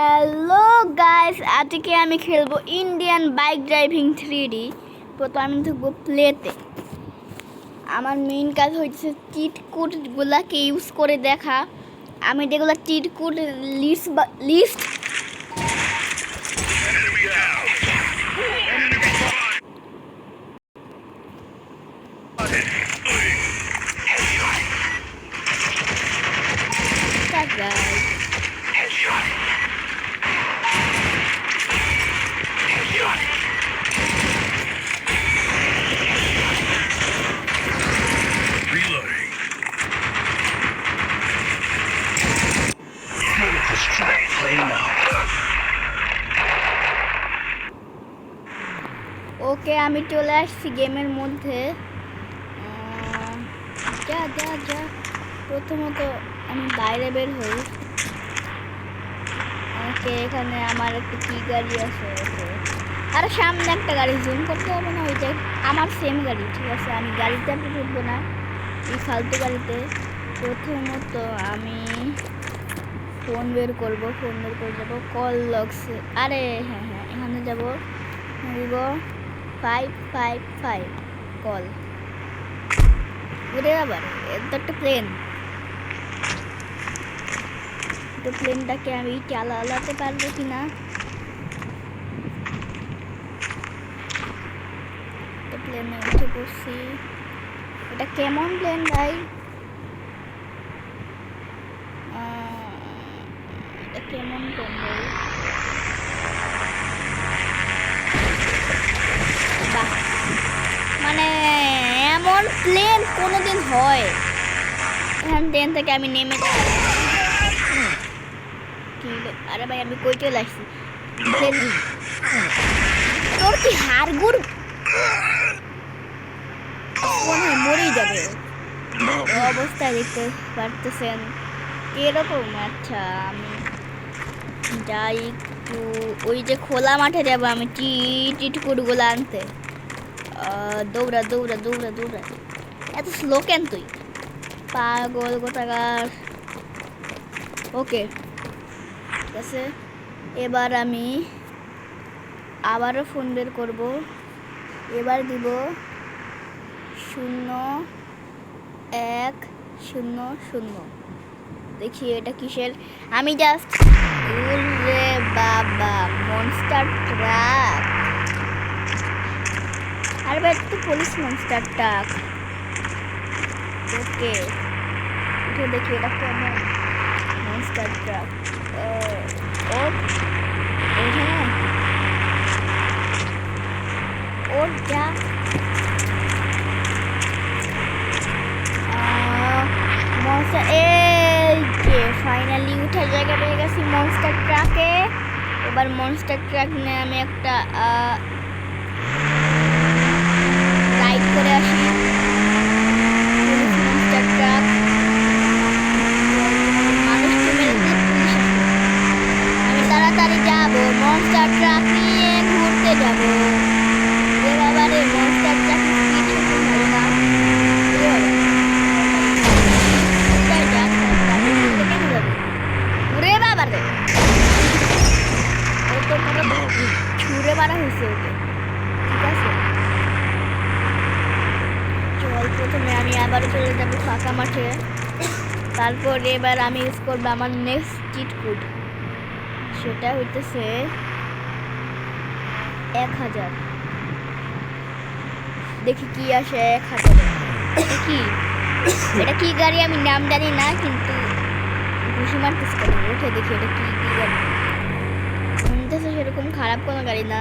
Hello guys আজকে আমি খেলব Indian bike driving three D প্রথম আমি থাকব প্লেতে আমার মেইন কাজ হচ্ছে চিট কোডগুলাকে ইউজ করে দেখা। আমি যেগুলো cheat code list list list okay আমি চলে আসছি গেমের মধ্যে। যা যা যা। প্রথমত আমি বাইরে বের হই। ওকে, এখানে আমার একটা কি গাড়ি আছে, ওকে। আর, সামনে একটা গাড়ি জুম করতে হবে না ওইটা আমার সেম গাড়ি, ঠিক আছে? আমি গাড়িতে আপনি ঢুকবো না, এই ফালতু গাড়িতে। প্রথমত আমি ফোন বের করব ফোন বের করে যাব। কল লগস আরে হ্যাঁ হ্যাঁ এখানে যাব। ফাইভ ফাইভ ফাইভ কল উড়ে আবার তো একটা প্লেন তো প্লেনটাকে আমি চালাতে পারব কি না? তো প্লেনে উঠে পড়ছি। এটা কেমন প্লেন ভাই? এটা কেমন প্লেন ভাই? মানে এমন প্লেন কোনোদিন হয়। এখান ট্রেন থেকে আমি নেমে আরে ভাই আমি কই চলে আসছি? তোর কি হাড়গুড়? মনে হয় মরেই যাবে। ও অবস্থায় দেখতে পারতেছেন এরকম আচ্ছা আমি যাই একটু ওই যে খোলা মাঠে যাব আমি। টিট টিটকুটগুলো আনতে। আহ, দৌড়া দৌড়া দৌড়া দৌড়া। এত স্লো কেন তুই? পাগল গোটাগার ওকে ঠিক আছে। এবার আমি আবারও ফোন বের করব। এবার দিব শূন্য এক শূন্য শূন্য। দেখি এটা কিসের? আমি জাস্ট বাবা মনস্টার ট্রাক আর ভাই তো পুলিশ মনস্টার ট্রাক ওকে। উঠে দেখি, এটা কেমন মনস্টার ট্রাক ও ও হ্যাঁ ওর যা। মনস্টার এই যে ফাইনালি উঠার জায়গা পেয়ে গেছি মনস্টার ট্রাকে এবার মনস্টার ট্রাক নিয়ে আমি একটা রাইড করে আসি মনস্টার ট্রাক মানুষকে মেরে দিয়ে পুলিশ আসবে। আমি তাড়াতাড়ি যাব মনস্টার ট্রাক নিয়ে ঘুরতে যাব এ বাবা রে মনস্টার ট্রাক স্পিড সেরকম ভালো না এ বাবা। কোথায় যাক, তাড়াতাড়ি ঘুরতে কেন যাবে? ওরে বাবা রে ও তো পুরো ছুঁড়ে মারা হয়েছে ওকে। ঠিক আছে? চল প্রথমে আমি আবার চলে যাব ফাঁকা মাঠে। তারপর এবার আমি ইউজ করব আমার নেক্সট চিট কোড সেটা হইতেছে এক হাজার। দেখি কি আসে এক হাজার। কি এটা কি গাড়ি আমি নাম জানি না, কিন্তু ঘুষি মারতেছে? উঠে দেখি এটা কি কি গাড়ি সেরকম খারাপ কোনো গাড়ি না।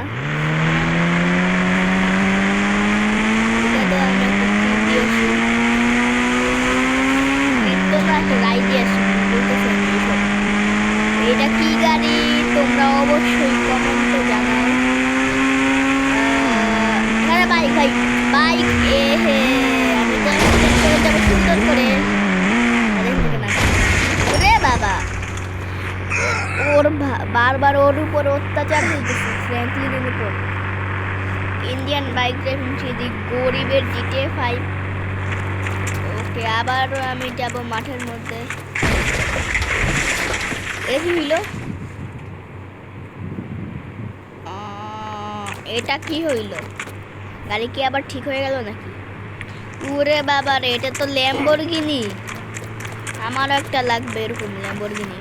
এটা কি গাড়ি? তোমরা অবশ্যই বারবার ওর উপর অত্যাচার হইতেছে, ফ্র্যাঙ্কলিনের উপর। ইন্ডিয়ান বাইক ড্রাইভিং সেদিক গরিবের জিটে ফাইভ ওকে আবারও আমি যাব মাঠের মধ্যে। এসি হইল? এটা কি হইল? গাড়ি কি আবার ঠিক হয়ে গেল নাকি? উরে বাবা রে এটা তো ল্যাম্বরগিনি আমারও একটা লাগবে এরকম ল্যাম্বরগিনি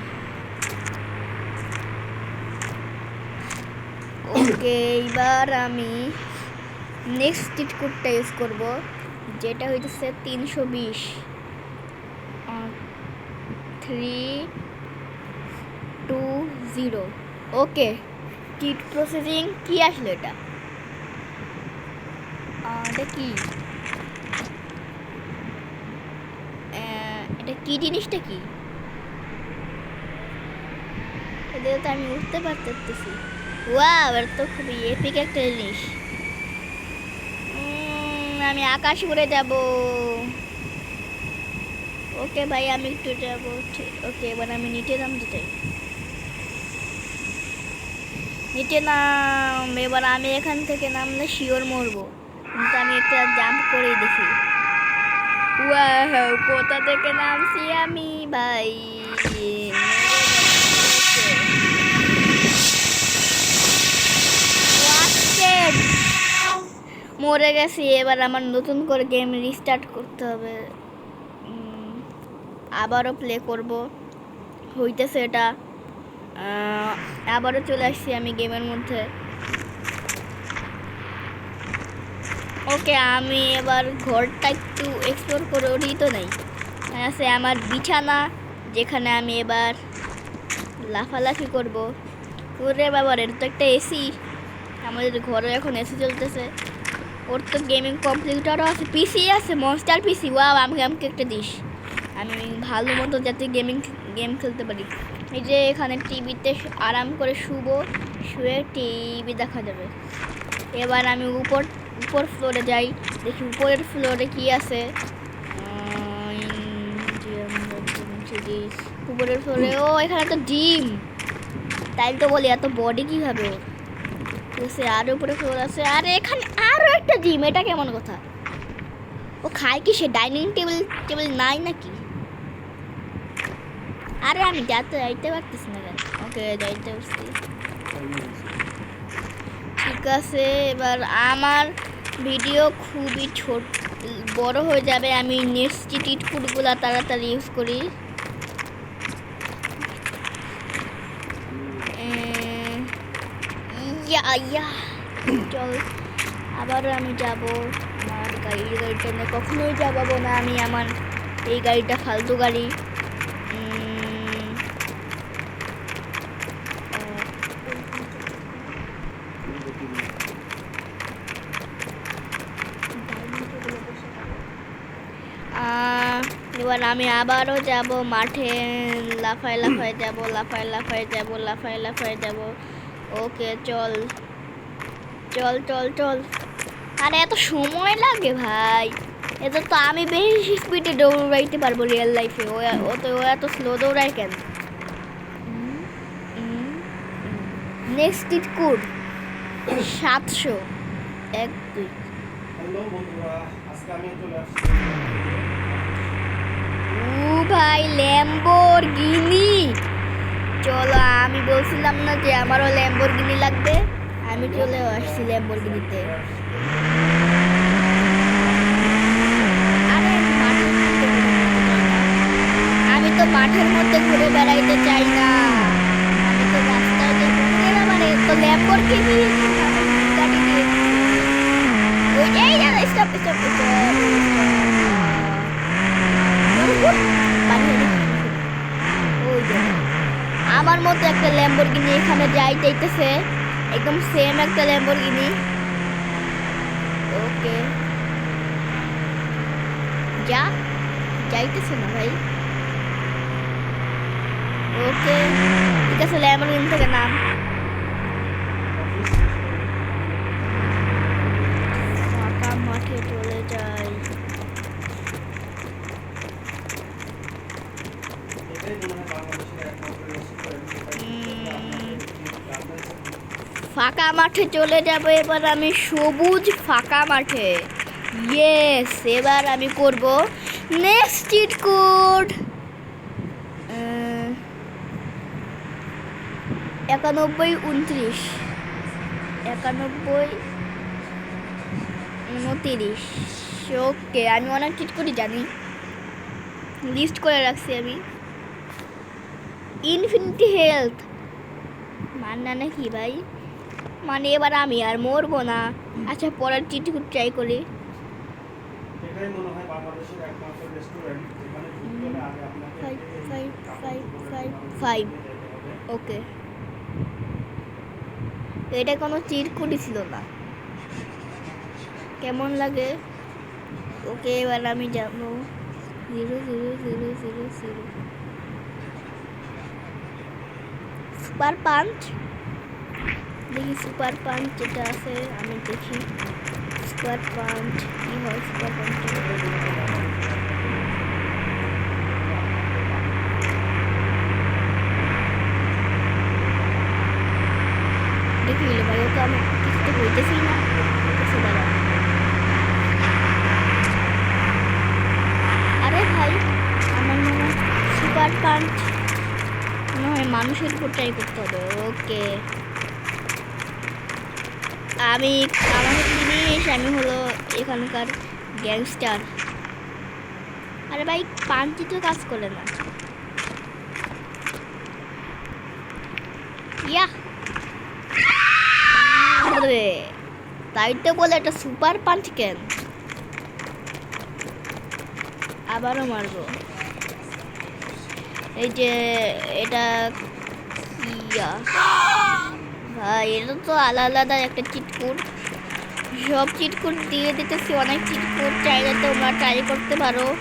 ওকে, এইবার আমি নেক্সট স্ট্রিট কোডটা ইউজ করব, যেটা হইতেছে তিনশো বিশ। Three two zero okay kit processing কি আসলো এটা? এটা কি? এটা কি জিনিসটা কি? এটা তো আমি উঠতে পারতেছি। ওয়াও এটা তো খুবই এপিক একটা জিনিস। আমি আকাশ উড়ে যাব। ওকে ভাই, আমি একটু যাব। ওকে, এবার আমি নিচে নামতে চাই নিচে নাম, এবার আমি এখান থেকে নামলে শিওর মরবো। কিন্তু আমি একটা জাম্প করেই দেখি। ওয়াও কোথা থেকে নামছি আমি, ভাই? মরে গেছি, এবার আমার নতুন করে গেম রিস্টার্ট করতে হবে। আবারও প্লে করব। হইতেছে এটা। আবারও চলে আসছি আমি গেমের মধ্যে। ওকে আমি এবার ঘরটা একটু এক্সপ্লোর করে উঠি তো নেই। আছে আমার বিছানা, যেখানে আমি এবার লাফালাফি করব। ওরে বাবার এর তো একটা এসি আমাদের ঘরে এখন এসি চলতেছে। ওর তো গেমিং কম্পিউটারও আছে পিসি আছে মনস্টার পিসি ওয়াও আমাকে আমাকে একটা দিস। আমি ভালো মতো যাতে গেমিং গেম খেলতে পারি। এই যে এখানে টিভিতে আরাম করে শুবো, শুয়ে টিভি দেখা যাবে। এবার আমি উপর উপর ফ্লোরে যাই, দেখি উপরের ফ্লোরে কি আছে। উপরের ফ্লোরে ও, এখানে তো ডিম। তাই তো বলি, এত বডি কীভাবে? সে আরও উপরে ফ্লোর আছে। আর এখানে একটা ডিম, এটা কেমন কথা? ও খায় কি সে ডাইনিং টেবিল টেবিল নাই নাকি? আরে আমি যাতে যাইতে পারতেছি না কেন? ওকে, যাইতে পারছি। ঠিক আছে, এবার আমার ভিডিও খুবই ছোট, বড় হয়ে যাবে। আমি নেক্সট চিটিট ফুডগুলো তাড়াতাড়ি ইউজ করি। ইয়া ইয়া, চল। আবারও আমি যাব। আমার গাড়ি গাড়িটা নিয়ে কখনোই যাব না আমি, আমার এই গাড়িটা ফালতু গাড়ি। এবার আমি আবারও যাব মাঠে। লাফায় লাফায় যাব, লাফায় লাফায় যাব, লাফায় লাফায় যাব। ওকে, চল। চল চল চল। আরে এত সময় লাগে ভাই। এত তো আমি বেশি স্পিডে দৌড়াইতে পারব রিয়েল লাইফে ও তো ও এত স্লো দৌড়ায় কেন? নেক্সট ইট কোড সাতশো। এক দুই। ও ভাই ল্যাম্বরগিনি চলো আমি বলছিলাম না যে আমারও ল্যাম্বরগিনি লাগবে। আমি চলে আসছি ল্যাম্বরগিনিতে আরে আমি তো মাঠের মধ্যে ঘুরে বেড়াইতে চাই না। আমি তো রাস্তায় মানে তো ল্যাম্বরগিনি গাড়ি দিয়ে ওই এই না স্টপ স্টপ স্টপ ওই যে। আমার মতো একটা ল্যাম্বরগিনি এখানে যাই যাইতেছে একদম সেম একটা ল্যাম্বরগিনি ওকে যা যাইতেছে না ভাই ওকে ঠিক আছে ল্যাম্বরগিনি থেকে নাম ফাঁকা মাঠে চলে যাই এটাই মনে হয় বাংলাদেশের একমাত্র রেস্টুরেন্ট ফাঁকা মাঠে চলে যাব, এবার আমি সবুজ ফাঁকা মাঠে। ইয়েস এবার আমি করব নেক্সট চিট কোড একানব্বই উনত্রিশ, একানব্বই উনতিরিশ। ওকে আমি অনেক ঠিক করে, জানি। লিস্ট করে রাখছি আমি। ইনফিনিটি হেলথ মানে না কি ভাই? মানে এবার আমি আর মরবো না। আচ্ছা পরের চিটকুট ট্রাই করি। এটাই মনে হয় বাংলাদেশের একমাত্র রেস্টুরেন্ট যেখানে ঢুকতে আগে আপনাকে Five, এই five, five, কাপড় five, পরে five. যেতে হবে। ওকে। এটা কোনো চিরকুটি ছিল না। কেমন লাগে? ওকে এবার আমি যাব। Zero zero zero zero zero. Super punch? দেখি সুপার পাঞ্চ যেটা আছে, আমি দেখি সুপার পাঞ্চ কি হয় সুপার পাঞ্চ দেখি হলো ভাই, ওকে আমি কিছু তো বলতেছি না। বলতেছে, দাঁড়া। ভাই, আমার মনে সুপার পাঞ্চ মনে হয় মানুষের উপর ট্রাই করতে হবে। ওকে। আমি আমাকে জিনিস আমি হলো এখানকার গ্যাংস্টার। আরে ভাই পাঞ্চি তো কাজ করে না। ইয়া! তাই তো বলে একটা সুপার পাঞ্চ কেন? আবারও মারবো। এই যে, এটা ভাই, এটা তো আলাদা আলাদা একটা চিটকুট। সব চিটকুট দিয়ে দিতেছি অনেক চিটকুট। চাইলে তোমরা ট্রাই করতে পারো।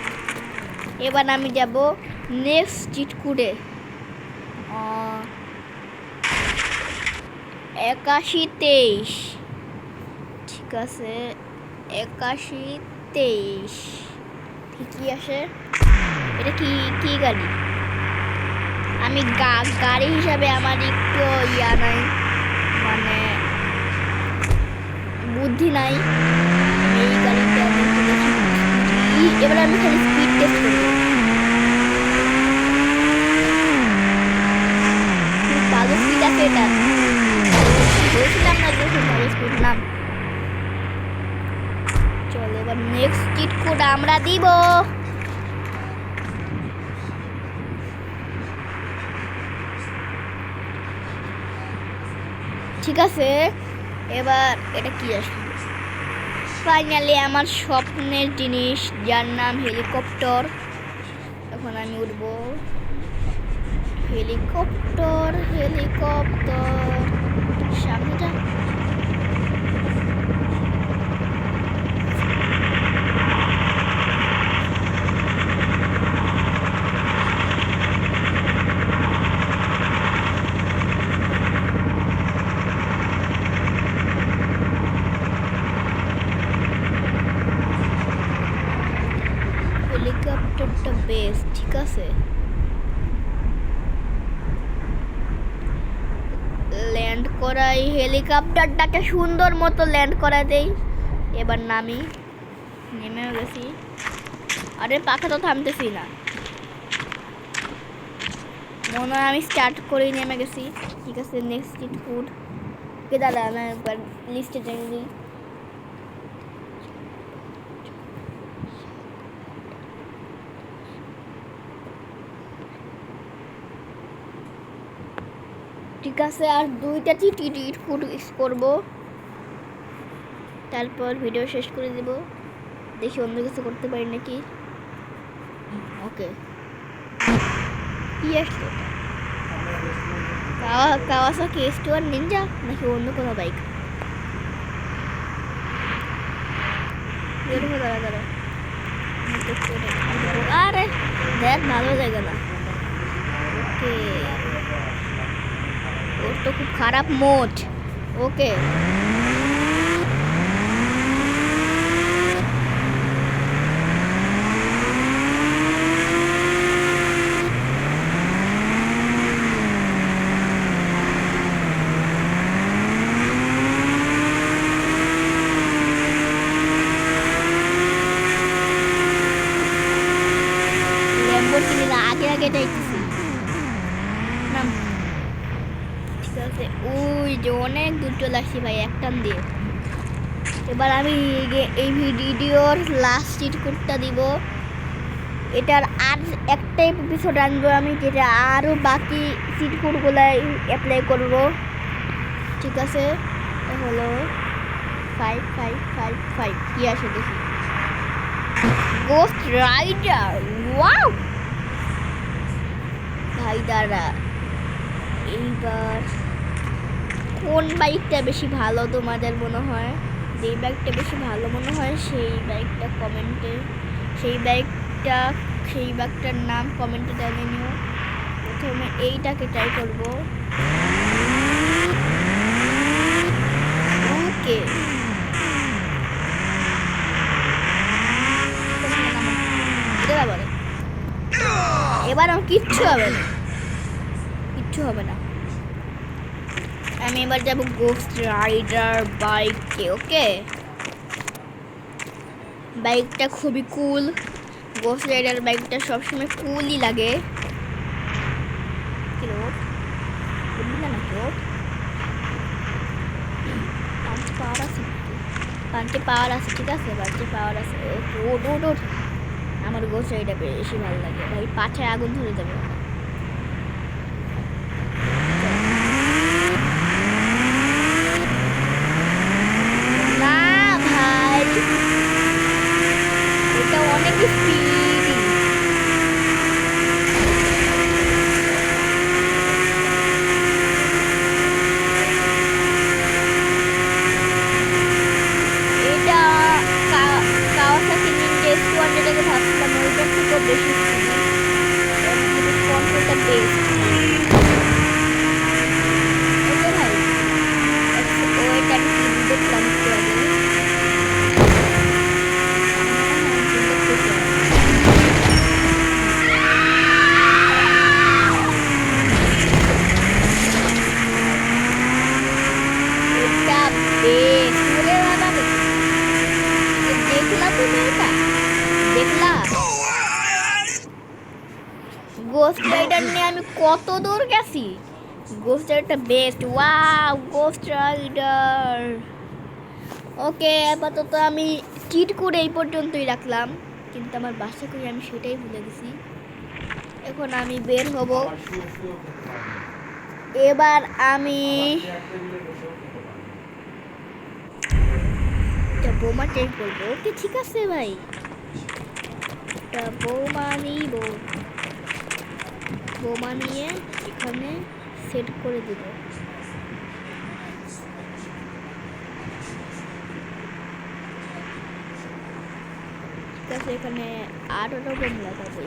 এবার আমি যাব নেক্সট চিটকুটে। আহ, একাশি তেইশ। ঠিক আছে একাশি তেইশ। ঠিকই আসে এটা কি কি গাড়ি? আমি গাড়ি হিসাবে আমার একটু ইয়া নাই। মানে বুদ্ধি নাই। এই গাড়িটা এবার আমি খালি স্পিড টেস্ট করব ভালো স্পিড আছে এটা। বলছিলাম না যে ভালো স্পিড নাম চলো এবার নেক্সট চিট কোড আমরা দিব। ঠিক আছে? এবার এটা কি আসবে ফাইনালি আমার স্বপ্নের জিনিস, যার নাম হেলিকপ্টার। এখন আমি উঠব। Helicopter helicopter. সামনে যা হেলিকপ্টারটা বেশ ঠিক আছে ল্যান্ড করাই হেলিকপ্টারটাকে সুন্দর মতো ল্যান্ড করা দেই। এবার নামি। নেমেও গেছি। আরে, পাখা তো থামতেছি না। মনে হয় আমি স্টার্ট করেই নেমে গেছি। ঠিক আছে নেক্সট স্ট্রিট ফুড কে দাদা, আমি একবার লিস্টে জেনে দিই আছে আর দুইটা টিকিট ফুড করব। তারপর ভিডিও শেষ করে দেব। দেখি অন্য কিছু করতে পারি নাকি। ওকে। কি আসলো? কাওয়া, Kawasaki S two R Ninja নাকি অন্য কোনো বাইক দাঁড়া দাঁড়া। আরে, দেখ, ভালো জায়গা না। ওকে। ওর তো খুব খারাপ মোট ওকে ল্যাম্বোর্গিনি না আগে আগে যাইতেছি নাম ঠিক আছে ওই যে অনেক দূর চলে আসছি ভাই এক টান দিয়ে। এবার আমি এই ভিডিওর লাস্ট চিট কোডটা দিব। এটার আর একটা এপিসোড আনব আমি, যেটা আরও বাকি চিট কোডগুলো অ্যাপ্লাই করব। ঠিক আছে? হলো ফাইভ ফাইভ ফাইভ ফাইভ কী আসে দেখি? গোস্ট রাইডার ওয়াও ভাই, দাঁড়া। এইবার কোন বাইকটা বেশি ভালো তোমাদের মনে হয়? যেই বাইকটা বেশি ভালো মনে হয়, সেই বাইকটা কমেন্টে সেই বাইকটা সেই বাইকটার নাম কমেন্টে জানিয়ে নিও। প্রথমে এইটাকে ট্রাই করব। ওকে। এবার আমার কিচ্ছু হবে না। কিচ্ছু হবে না। আমি এবার যাব গোস্ট রাইডার বাইকে ওকে বাইকটা খুবই কুল গোস্ট রাইডার বাইকটা সবসময় কুলই লাগে? পাঁচটি পাওয়ার আছে ঠিক আছে? পাঁচটি পাওয়ার আছে। ওঠ ওঠ ওঠ। আমার গোস্ট রাইডার বেশি ভালো লাগে। ভাই পাছায় আগুন ধরে দেবে না ভাই এটা অনেক স্পিড এটা কাওয়াসাকি নিনজা এস টু হান্ড্রেডকে ভাবছিলাম ওইটার থেকেও বেশি স্পিড কন্ট্রোলটা বেস্ট ওকে ভাই ওয়েট আমি কি দেখলাম একটু আগে এটা বেশ ওরে বাবা রে। দেখলা তুমি এটা দেখলা গোস্ট রাইডার নিয়ে আমি কত দূর গেছি? Ghost রাইডারটা best wow ghost rider okay আপাতত আমি চিট করে এই পর্যন্তই রাখলাম, কিন্তু আমার বাসা করে আমি সেটাই ভুলে গেছি। এখন আমি বের হব। এবার আমি বোমা চেক করব। ওকে ঠিক আছে ভাই। একটা বোমা নিব। বোমা নিয়ে এখানে সেট করে দিব ঠিক আছে, এখানে আরোটা বোম লাগাবো।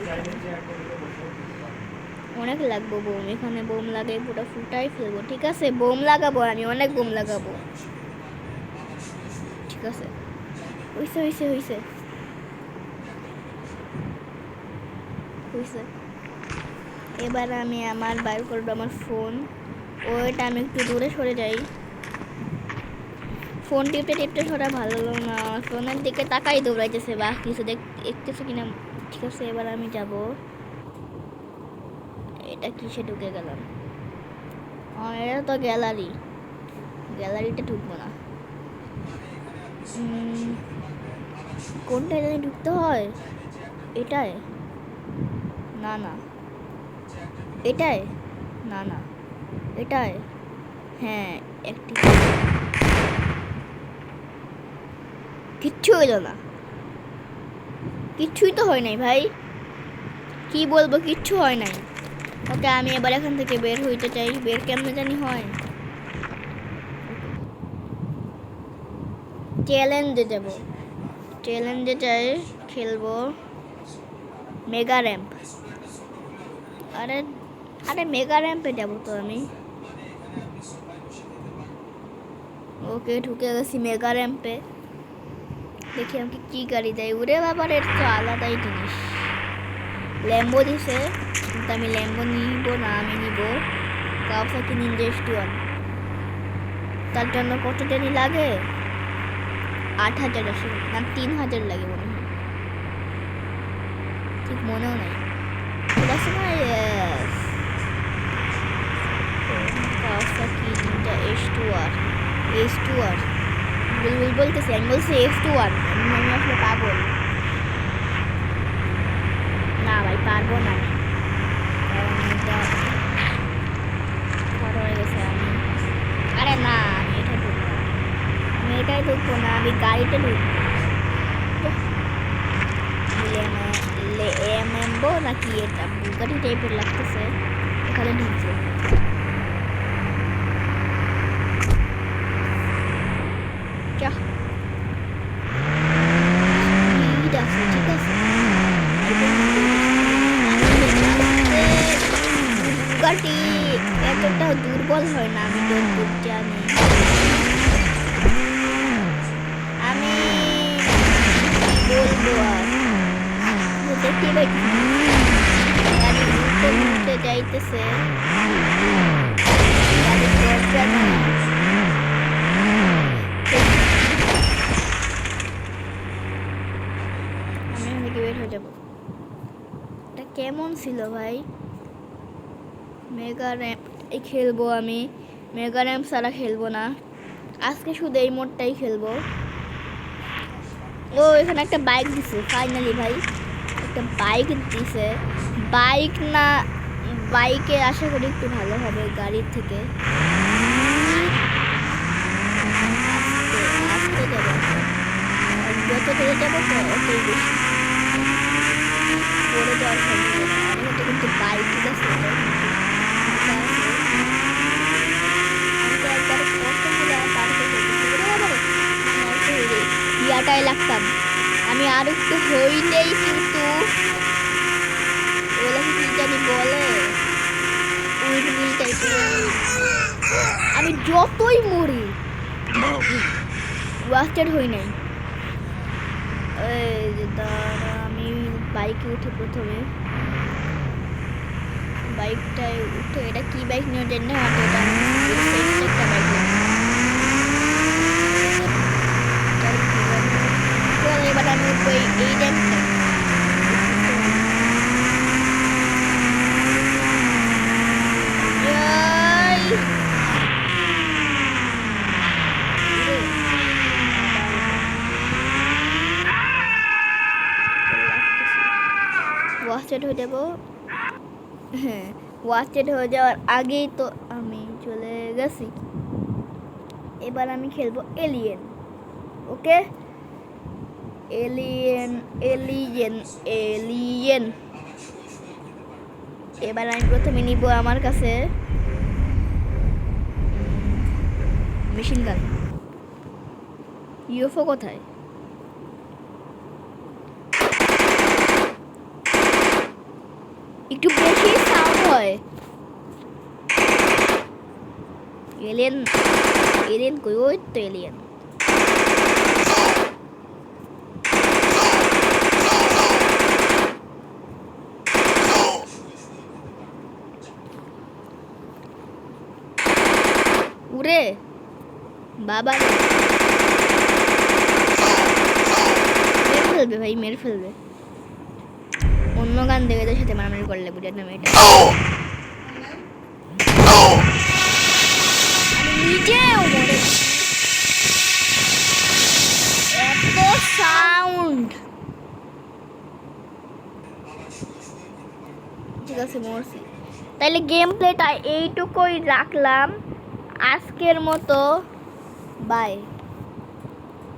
অনেক লাগবো বোম, এখানে বোম লাগাই পুরো ফুটাই ফেলব। ঠিক আছে, বোম লাগাবো, আমি অনেক বোম লাগাবো। ঠিক আছে। হইছে হইছে হইছে। হইছে। এবার আমি আমার বাইর করব আমার ফোন। ওইটা আমি একটু দূরে সরে যাই। ফোন টিপতে টিপতে সরা ভালো না। ফোনের দিকে তাকাই দৌড়াইতেছে বা কিছু দেখ, দেখতেছে কিনা? ঠিক আছে, এবার আমি যাব। এটা কিসে ঢুকে গেলাম? এটা তো গ্যালারি। গ্যালারিতে ঢুকবো না। কোনটা জানি ঢুকতে হয়? এটাই? না না। এটায় না না। এটায় হ্যাঁ একটি। কিচ্ছু হইল না। কিচ্ছুই তো হয় নাই ভাই। কি বলব কিচ্ছু হয় নাই। ওকে আমি এবার এখান থেকে বের হইতে চাই। বের কেমনে জানি হয়। চ্যালেঞ্জে যাব চ্যালেঞ্জে চাই খেলব। Mega ramp. আরে আরে মেগা র্যাম্পে যাব তো আমি। ওকে ঢুকে গেছি মেগা র্যাম্পে দেখি আমাকে কি গাড়ি দেয়। উড়ে ব্যাপার এর তো আলাদাই জিনিস। ল্যাম্বো দিছে, কিন্তু আমি ল্যাম্বো নিব না, আমি নিব কাউসাকি নিনজা টু তার জন্য কত জানি লাগে? আট হাজার আসে না, তিন হাজার লাগে মনে হয়। ঠিক মনেও নেই। না yes Kawasaki S two R বুলবুল বলতেছি আমি বলছি এস টু আর আমি আসলে পাগল না ভাই পারব না কারণ এটা বড় হয়ে গেছে আমি আরে না আমি এটা ঢুকবো না। আমি এটাই ঢুকবো না আমি গাড়িতে ঢুকবো এমএমবো নাকি এটা বুগাটি টাইপের লাগতেছে এখানে ঢুকছে যা ঠিক এতটা দুর্বল হয় না আমি যতদূর জানি আমি বলব আর। দেখতে ঘুরতে যাইতেছে গাড়ির দরজা নেই। আমি এখান থেকে বের হয়ে যাব। এটা কেমন ছিল ভাই? মেগা র্যাম্প খেলব আমি। মেগা র্যাম্প ছাড়া খেলব না। আজকে শুধু এই মোডটাই খেলব। ও, এখানে একটা বাইক দিছে ফাইনালি ভাই। একটা বাইক দিছে। বাইক না বাইকে আশা করি একটু ভালো হবে গাড়ির থেকে। যত করে যাব বেশি। পড়ে যাওয়ার সম্ভাবনা আমি ইয়াটাই লাগতাম। আমি আর একটু হইলেই কিন্তু। জানি বলে? আমি যতই মরি ওয়াস্টেড হই নাই। এই দাঁড়া। বাইকে উঠে প্রথমে। বাইকটায় উঠে, এটা কি বাইক নিয়ে জানি না? এটা একটা বাইক এবার আমি উঠবো এই ড্যামটা ওয়াস্টেড হয়ে যাব। হ্যাঁ ওয়াস্টেড হয়ে যাওয়ার আগেই তো আমি চলে গেছি। এবার আমি খেলব alien okay? Alien alien alien এবার আমি প্রথমে নিব আমার কাছে মেশিন গান ইউএফও কোথায়? একটু বেশি সাউন্ড হয়। এলিয়েন এলিয়েন কই? ওই তো এলিয়েন উরে বাবা। মেরে ফেলবে ভাই, মেরে ফেলবে। দেখে তো সাথে মারামারি করলে বুঝে না এটা। নিজেও মরে সাউন্ড ঠিক আছে তাইলে গেম প্লেটা এইটুকুই রাখলাম। আজকের মতো বাই